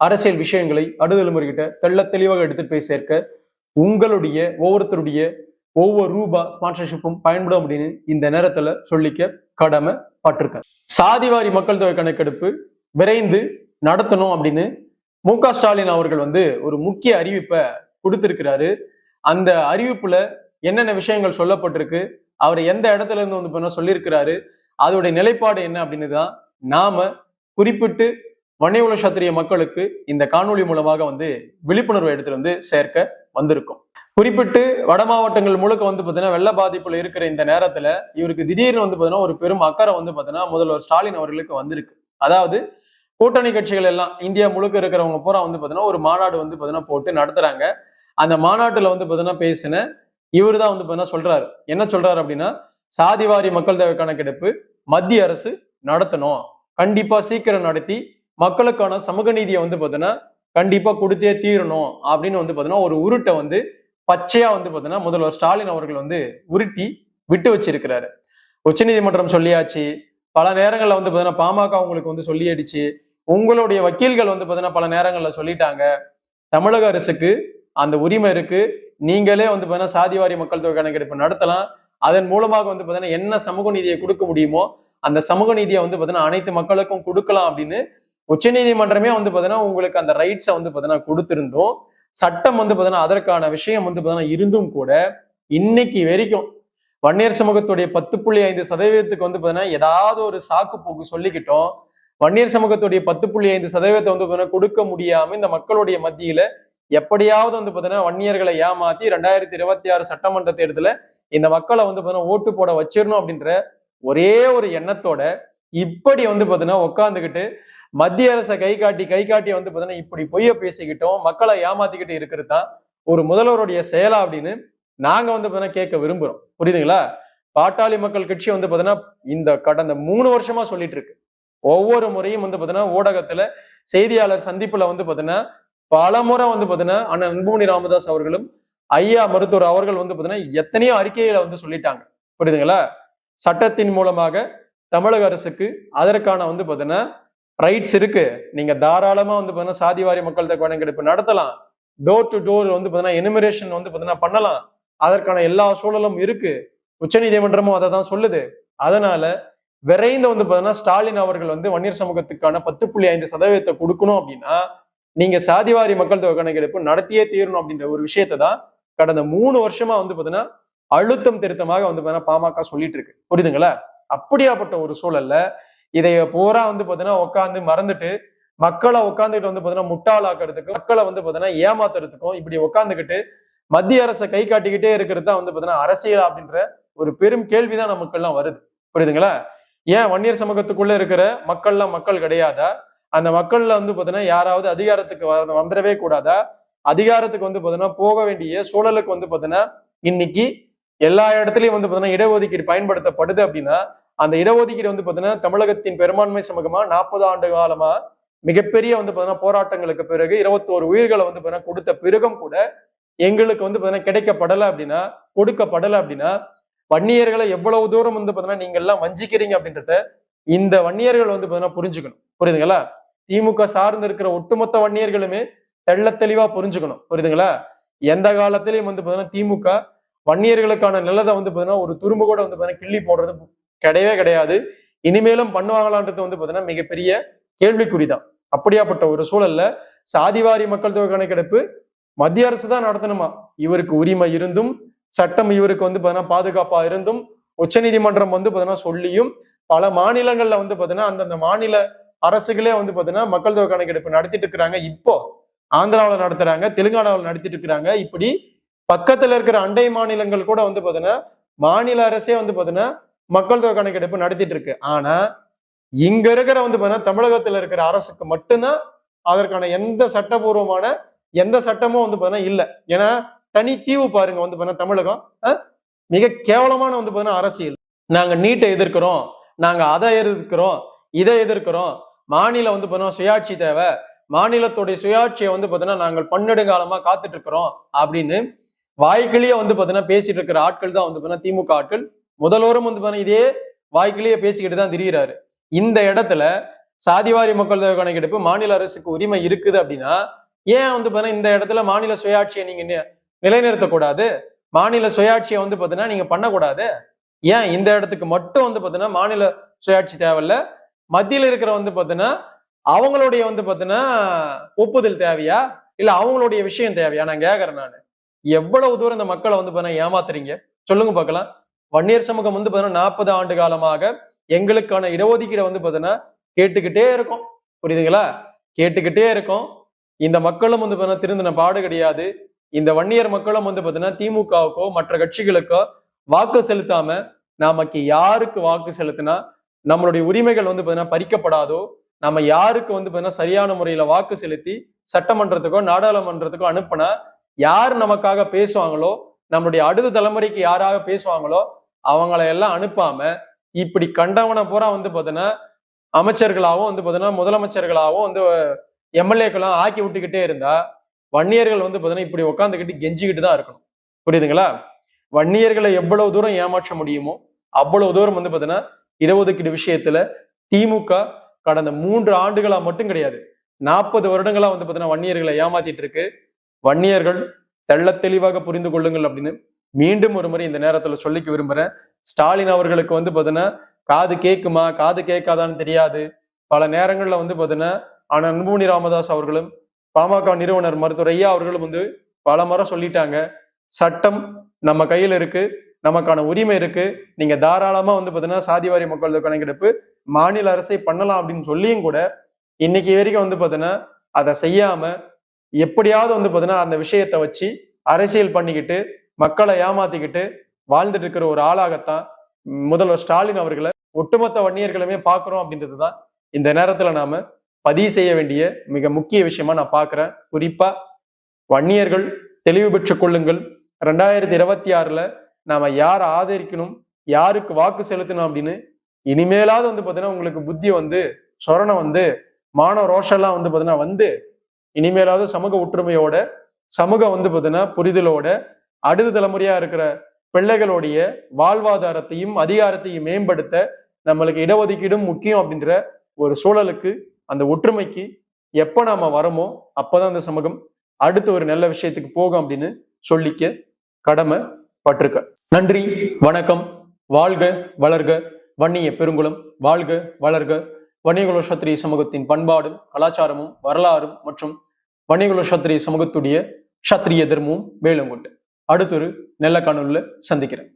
அரசியல் விஷயங்களை அடுதலைமுறைகிட்ட தெள்ள தெளிவாக எடுத்துட்டு போய் சேர்க்க உங்களுடைய ஒவ்வொருத்தருடைய ஒவ்வொரு ரூபா ஸ்பான்சர்ஷிப்பும் பயன்படும் அப்படின்னு இந்த நேரத்துல சொல்லிக்க கடமை பட்டிருக்கேன் சாதிவாரி மக்கள் தொகை கணக்கெடுப்பு விரைந்து நடத்தணும் அப்படின்னு மு க ஸ்டாலின் அவர்கள் வந்து ஒரு முக்கிய அறிவிப்பை கொடுத்திருக்கிறாரு. அந்த அறிவிப்புல என்னென்ன விஷயங்கள் சொல்லப்பட்டிருக்கு அவர் எந்த இடத்துல இருந்து வந்து பண்ண சொல்லியிருக்கிறாரு அதோடைய நிலைப்பாடு என்ன அப்படின்னு தான் நாம குறிப்பிட்டு வன்னியகுல சத்திரிய மக்களுக்கு இந்த காணொளி மூலமாக வந்து விழிப்புணர்வு எடுத்துட்டு வந்து சேர்க்க வந்திருக்கும். குறிப்பிட்டு வட மாவட்டங்கள் முழுக்க வந்து பார்த்தீங்கன்னா வெள்ள பாதிப்புல இருக்கிற இந்த நேரத்துல இவருக்கு திடீர்னு வந்து பார்த்தீங்கன்னா ஒரு பெரும் அக்கறை வந்து பார்த்தீங்கன்னா முதல்வர் ஸ்டாலின் அவர்களுக்கு வந்திருக்கு. அதாவது கூட்டணி கட்சிகள் எல்லாம் இந்தியா முழுக்க இருக்கிறவங்க பூரா வந்து பார்த்தீங்கன்னா ஒரு மாநாடு வந்து பார்த்தீங்கன்னா போட்டு நடத்துறாங்க. அந்த மாநாட்டுல வந்து பார்த்தீங்கன்னா பேசின இவர் தான் வந்து பார்த்தீங்கன்னா சொல்றாரு. என்ன சொல்றாரு அப்படின்னா சாதிவாரி மக்கள் தொகை கணக்கெடுப்பு மத்திய அரசு நடத்தணும். கண்டிப்பா சீக்கிரம் நடத்தி மக்களுக்கான சமூக நீதியை வந்து பார்த்தீங்கன்னா கண்டிப்பா கொடுத்தே தீரணும் அப்படின்னு வந்து பார்த்தீங்கன்னா ஒரு உருட்டை வந்து பச்சையா வந்து பார்த்தீங்கன்னா முதல்வர் ஸ்டாலின் அவர்கள் வந்து உருட்டி விட்டு வச்சிருக்கிறாரு. உச்சநீதிமன்றம் சொல்லியாச்சு. பல நேரங்களில் வந்து பார்த்தீங்கன்னா பாமக அவங்களுக்கு வந்து சொல்லியடிச்சு. உங்களுடைய வக்கீல்கள் வந்து பார்த்தீங்கன்னா பல நேரங்களில் சொல்லிட்டாங்க. தமிழக அரசுக்கு அந்த உரிமை இருக்கு. நீங்களே வந்து பார்த்தீங்கன்னா சாதிவாரி மக்கள் தொகை கணக்கெடுப்பு நடத்தலாம். அதன் மூலமாக வந்து பார்த்தீங்கன்னா என்ன சமூக நீதியை கொடுக்க முடியுமோ அந்த சமூக நீதியை வந்து பார்த்தீங்கன்னா அனைத்து மக்களுக்கும் கொடுக்கலாம் அப்படின்னு உச்சநீதிமன்றமே வந்து பார்த்தீங்கன்னா உங்களுக்கு அந்த ரைட்ஸை வந்து பார்த்தீங்கன்னா கொடுத்திருந்தோம். சட்டம் வந்து பார்த்தீங்கன்னா அதற்கான விஷயம் வந்து பார்த்தீங்கன்னா இருந்தும் கூட இன்னைக்கு வரைக்கும் வன்னியர் சமூகத்துடைய பத்து புள்ளி ஐந்து சதவீதத்துக்கு வந்து பார்த்தீங்கன்னா ஏதாவது ஒரு சாக்கு போக்கு சொல்லிக்கிட்டோம். வன்னியர் சமூகத்துடைய பத்து புள்ளி ஐந்து சதவீதத்தை வந்து பார்த்தீங்கன்னா கொடுக்க முடியாம இந்த மக்களுடைய மத்தியில எப்படியாவது வந்து பார்த்தீங்கன்னா வன்னியர்களை ஏமாத்தி ரெண்டாயிரத்தி இருபத்தி ஆறு சட்டமன்ற தேர்தல இந்த மக்களை வந்து பார்த்தீங்கன்னா ஓட்டு போட வச்சிடணும் அப்படின்ற ஒரே ஒரு எண்ணத்தோட இப்படி வந்து பார்த்தீங்கன்னா உட்காந்துக்கிட்டு மத்திய அரசை கை காட்டி கை காட்டி வந்து பார்த்தீங்கன்னா இப்படி பொய்ய பேசிக்கிட்டோம் மக்களை ஏமாத்திக்கிட்டு இருக்கிறது தான் ஒரு முதல்வருடைய செயலா அப்படின்னு நாங்க வந்து பார்த்தீங்கன்னா கேட்க விரும்புறோம். புரியுதுங்களா? பாட்டாளி மக்கள் கட்சி வந்து பார்த்தீங்கன்னா இந்த கடந்த மூணு வருஷமா சொல்லிட்டு இருக்கு. ஒவ்வொரு முறையும் வந்து பார்த்தீங்கன்னா ஊடகத்துல செய்தியாளர் சந்திப்புல வந்து பார்த்தீங்கன்னா பல முறை வந்து பார்த்தீங்கன்னா அண்ணன் அன்புமணி ராமதாஸ் அவர்களும் ஐயா மருத்துவர் அவர்கள் வந்து பார்த்தீங்கன்னா எத்தனையோ அறிக்கைகளை வந்து சொல்லிட்டாங்க. புரியுதுங்களா? சட்டத்தின் மூலமாக தமிழக அரசுக்கு அதற்கான வந்து பார்த்தீங்கன்னா ரைட்ஸ் இருக்கு. நீங்க தாராளமா வந்து பார்த்தீங்கன்னா சாதிவாரி மக்கள் தொகை கணக்கெடுப்பு நடத்தலாம். டோர் டு டோர் வந்து பாத்தீங்கன்னா எனிமரேஷன் வந்து பாத்தீங்கன்னா பண்ணலாம். அதற்கான எல்லா சூழலும் இருக்கு. உச்சநீதிமன்றமும் அதை தான் சொல்லுது. அதனால விரைந்து வந்து பாத்தீங்கன்னா ஸ்டாலின் அவர்கள் வந்து வன்னியர் சமூகத்துக்கான பத்து புள்ளி ஐந்து சதவீதத்தை கொடுக்கணும் அப்படின்னா நீங்க சாதிவாரி மக்கள் தொகை கணக்கெடுப்பு நடத்தியே தீரணும் அப்படின்ற ஒரு விஷயத்தை தான் கடந்த மூணு வருஷமா வந்து பாத்தீங்கன்னா அழுத்தம் திருத்தமாக வந்து பார்த்தீங்கன்னா பாமக சொல்லிட்டு இருக்கு. புரியுதுங்களா? அப்படியாப்பட்ட ஒரு சூழல்ல இதைய பூரா வந்து பாத்தீங்கன்னா உட்காந்து மறந்துட்டு மக்களை உட்காந்துக்கிட்டு வந்து பாத்தீங்கன்னா முட்டாளாக்குறதுக்கும் மக்களை வந்து பாத்தீங்கன்னா ஏமாத்துறதுக்கும் இப்படி உட்காந்துக்கிட்டு மத்திய அரசை கை காட்டிக்கிட்டே இருக்கிறது தான் வந்து பாத்தீங்கன்னா அரசியல் அப்படின்ற ஒரு பெரும் கேள்விதான் நமக்கெல்லாம் வருது. புரியுதுங்களா? ஏன் வன்னியர் சமூகத்துக்குள்ள இருக்கிற மக்கள்லாம் மக்கள் கிடையாதா? அந்த மக்கள்ல வந்து பாத்தீங்கன்னா யாராவது அதிகாரத்துக்கு வர வந்துடவே கூடாதா? அதிகாரத்துக்கு வந்து பாத்தீங்கன்னா போக வேண்டிய சூழலுக்கு வந்து பாத்தீங்கன்னா இன்னைக்கு எல்லா இடத்துலயும் வந்து பாத்தீங்கன்னா இடஒதுக்கீடு பயன்படுத்தப்படுது அப்படின்னா அந்த இடஒதுக்கீடு வந்து பாத்தீங்கன்னா தமிழகத்தின் பெரும்பான்மை சமூகமா நாற்பது ஆண்டு காலமா மிகப்பெரிய வந்து பாத்தீங்கன்னா போராட்டங்களுக்கு பிறகு இருபத்தோரு உயிர்களை வந்து பாத்தீங்கன்னா கொடுத்த பிறகும் கூட எங்களுக்கு வந்து பாத்தீங்கன்னா கிடைக்கப்படலை அப்படின்னா கொடுக்கப்படலை அப்படின்னா வன்னியர்களை எவ்வளவு தூரம் வந்து பாத்தீங்கன்னா நீங்க எல்லாம் வஞ்சிக்கிறீங்க அப்படின்றத இந்த வன்னியர்கள் வந்து பாத்தீங்கன்னா புரிஞ்சுக்கணும். புரியுதுங்களா? திமுக சார்ந்து இருக்கிற ஒட்டுமொத்த வன்னியர்களுமே தெள்ள தெளிவா புரிஞ்சுக்கணும். புரியுதுங்களா? எந்த காலத்திலையும் வந்து பாத்தீங்கன்னா திமுக வன்னியர்களுக்கான நிலத்தை வந்து பாத்தீங்கன்னா ஒரு துரும்பு கூட வந்து பாத்தீங்கன்னா கிள்ளி போடுறது கிடையவே கிடையாது. இனிமேலும் பண்ணுவாங்களான்றது வந்து பார்த்தீங்கன்னா மிகப்பெரிய கேள்விக்குறிதான். அப்படியாப்பட்ட ஒரு சூழல்ல சாதிவாரி மக்கள் தொகை கணக்கெடுப்பு மத்திய அரசு தான் நடத்தணுமா? இவருக்கு உரிமை இருந்தும் சட்டம் இவருக்கு வந்து பாத்தீங்கன்னா பாதுகாப்பா இருந்தும் உச்சநீதிமன்றம் வந்து பாத்தீங்கன்னா சொல்லியும் பல மாநிலங்கள்ல வந்து பாத்தீங்கன்னா அந்தந்த மாநில அரசுகளே வந்து பாத்தீங்கன்னா மக்கள் தொகை கணக்கெடுப்பு நடத்திட்டு இருக்கிறாங்க. இப்போ ஆந்திராவில் நடத்துறாங்க தெலுங்கானாவில் நடத்திட்டு இருக்கிறாங்க. இப்படி பக்கத்துல இருக்கிற அண்டை மாநிலங்கள் கூட வந்து பாத்தீங்கன்னா மாநில அரசே வந்து பாத்தீங்கன்னா மக்கள் தொகை கணக்கெடுப்பு நடத்திட்டு இருக்கு. ஆனா இங்க இருக்கிற வந்து பாத்தீங்கன்னா தமிழகத்துல இருக்கிற அரசுக்கு மட்டும்தான் அதற்கான எந்த சட்டபூர்வமான எந்த சட்டமும் வந்து பாத்தீங்கன்னா இல்ல. ஏன்னா தனி தீவு பாருங்க வந்து பாத்தீங்கன்னா தமிழகம் மிக கேவலமான வந்து பாத்தீங்கன்னா அரசியல். நாங்க நீட்டை எதிர்க்கிறோம். நாங்க அதை எதிர்க்கிறோம். இதை எதிர்க்கிறோம். மாநிலம் வந்து பாத்தீங்கன்னா சுயாட்சி தேவை. மாநிலத்துடைய சுயாட்சியை வந்து பாத்தீங்கன்னா நாங்கள் பன்னெடுங்காலமா காத்துட்டு இருக்கிறோம் அப்படின்னு வாய்க்கிலேயே வந்து பாத்தீங்கன்னா பேசிட்டு இருக்கிற ஆட்கள் தான் வந்து பாத்தீங்கன்னா திமுக ஆட்கள். முதல்வரும் வந்து பாத்தீங்கன்னா இதே வாய்க்கிலேயே பேசிக்கிட்டு தான் திரியிறாரு. இந்த இடத்துல சாதிவாரி மக்கள் தொகை கணக்கெடுப்பு மாநில அரசுக்கு உரிமை இருக்குது அப்படின்னா ஏன் வந்து பாத்தீங்கன்னா இந்த இடத்துல மாநில சுயாட்சியை நீங்க நிலைநிறுத்தக்கூடாது? மாநில சுயாட்சியை வந்து பாத்தீங்கன்னா நீங்க பண்ணக்கூடாது. ஏன்? இந்த இடத்துக்கு மட்டும் வந்து பாத்தீங்கன்னா மாநில சுயாட்சி தேவையில்ல. மத்தியில இருக்கிற வந்து பாத்தீங்கன்னா அவங்களுடைய வந்து பாத்தீங்கன்னா ஒப்புதல் தேவையா? இல்ல அவங்களுடைய விஷயம் தேவையா? நான் கேட்கறேன் நான். எவ்வளவு தூரம் இந்த மக்களை வந்து பாத்தீங்கன்னா ஏமாத்துறீங்க? சொல்லுங்க பார்க்கலாம். வன்னியர் சமூகம் வந்து பாத்தீங்கன்னா நாற்பது ஆண்டு காலமாக எங்களுக்கான இடஒதுக்கீடை வந்து பாத்தீங்கன்னா கேட்டுக்கிட்டே இருக்கும். புரியுதுங்களா? கேட்டுக்கிட்டே இருக்கும். இந்த மக்களும் வந்து பாத்தீங்கன்னா திருந்தின பாடு கிடையாது. இந்த வன்னியர் மக்களும் வந்து பாத்தீங்கன்னா திமுகவுக்கோ மற்ற கட்சிகளுக்கோ வாக்கு செலுத்தாம நமக்கு யாருக்கு வாக்கு செலுத்தினா நம்மளுடைய உரிமைகள் வந்து பாத்தீங்கன்னா பறிக்கப்படாதோ நம்ம யாருக்கு வந்து பாத்தீங்கன்னா சரியான முறையில வாக்கு செலுத்தி சட்டமன்றத்துக்கோ நாடாளுமன்றத்துக்கோ அனுப்புனா யார் நமக்காக பேசுவாங்களோ நம்மளுடைய அடுத்த தலைமுறைக்கு யாராக பேசுவாங்களோ அவங்கள எல்லாம் அனுப்பாம இப்படி கண்டவனை பூரா வந்து பாத்தீங்கன்னா அமைச்சர்களாகவும் வந்து பாத்தீங்கன்னா முதலமைச்சர்களாகவும் வந்து எம்எல்ஏக்கெல்லாம் ஆக்கி விட்டுக்கிட்டே இருந்தா வன்னியர்கள் வந்து பாத்தீங்கன்னா இப்படி உட்காந்துக்கிட்டு கெஞ்சிக்கிட்டு தான் இருக்கணும். புரியுதுங்களா? வன்னியர்களை எவ்வளவு தூரம் ஏமாற்ற முடியுமோ அவ்வளவு தூரம் வந்து பாத்தீங்கன்னா இடஒதுக்கீடு விஷயத்துல திமுக கடந்த மூன்று ஆண்டுகளா மட்டும் கிடையாது நாற்பது வருடங்களா வந்து பாத்தீங்கன்னா வன்னியர்களை ஏமாத்திட்டு இருக்கு. வன்னியர்கள் தெள்ள தெளிவாக புரிந்து கொள்ளுங்கள் அப்படின்னு மீண்டும் ஒரு முறை இந்த நேரத்துல சொல்லிக்க விரும்புறேன். ஸ்டாலின் அவர்களுக்கு வந்து பாத்தீங்கன்னா காது கேட்குமா காது கேட்காதான்னு தெரியாது. பல நேரங்கள்ல வந்து பாத்தீங்கன்னா ஆனா அன்புமணி ராமதாஸ் அவர்களும் பாமக நிறுவனர் மருத்துவர் ஐயா அவர்களும் வந்து பல முறை சொல்லிட்டாங்க. சட்டம் நம்ம கையில இருக்கு நமக்கான உரிமை இருக்கு. நீங்க தாராளமா வந்து பாத்தீங்கன்னா சாதிவாரி மக்கள் கணக்கெடுப்பு மாநில அரசை பண்ணலாம் அப்படின்னு சொல்லியும் கூட இன்னைக்கு வரைக்கும் வந்து பாத்தீங்கன்னா அதை செய்யாம எப்படியாவது வந்து பாத்தீங்கன்னா அந்த விஷயத்தை வச்சு அரசியல் பண்ணிக்கிட்டு மக்களை ஏமாத்திக்கிட்டு வாழ்ந்துட்டு இருக்கிற ஒரு ஆளாகத்தான் முதல்வர் ஸ்டாலின் அவர்களை ஒட்டுமொத்த வன்னியர்களுமே பாக்குறோம் அப்படின்றது தான் இந்த நேரத்துல நாம பதிவு செய்ய வேண்டிய மிக முக்கிய விஷயமா நான் பாக்குறேன் குறிப்பா வன்னியர்கள் தெளிவு பெற்றுக் கொள்ளுங்கள். ரெண்டாயிரத்தி இருபத்தி ஆறுல நாம யாரை ஆதரிக்கணும் யாருக்கு வாக்கு செலுத்தணும் அப்படின்னு இனிமேலாவது வந்து பாத்தீங்கன்னா உங்களுக்கு புத்தி வந்து சொரணம் வந்து மான ரோஷெல்லாம் வந்து பாத்தீங்கன்னா வந்து இனிமேலாவது சமூக ஒற்றுமையோட சமூகம் வந்து பாத்தீங்கன்னா புரிதலோட அடுத்த தலைமுறையா இருக்கிற பிள்ளைகளுடைய வாழ்வாதாரத்தையும் அதிகாரத்தையும் மேம்படுத்த நம்மளுக்கு இடஒதுக்கீடும் முக்கியம் அப்படின்ற ஒரு சூழலுக்கு அந்த ஒற்றுமைக்கு எப்ப நாம வரமோ அப்பதான் அந்த சமூகம் அடுத்த ஒரு நல்ல விஷயத்துக்கு போகும் அப்படின்னு சொல்லிக்க கடமை பட்டிருக்க நன்றி வணக்கம். வாழ்க வளர்க. வன்னிய பெருங்குளம் வாழ்க வளர்க. வன்னியகுல சத்திரிய சமூகத்தின் பண்பாடும் கலாச்சாரமும் வரலாறும் மற்றும் வன்னியகுல சத்திரிய சமூகத்துடைய சத்திரிய தர்மமும் மேலும் கொண்டு அடுத்தொரு நல்ல காணொலியில சந்திக்கிறேன்.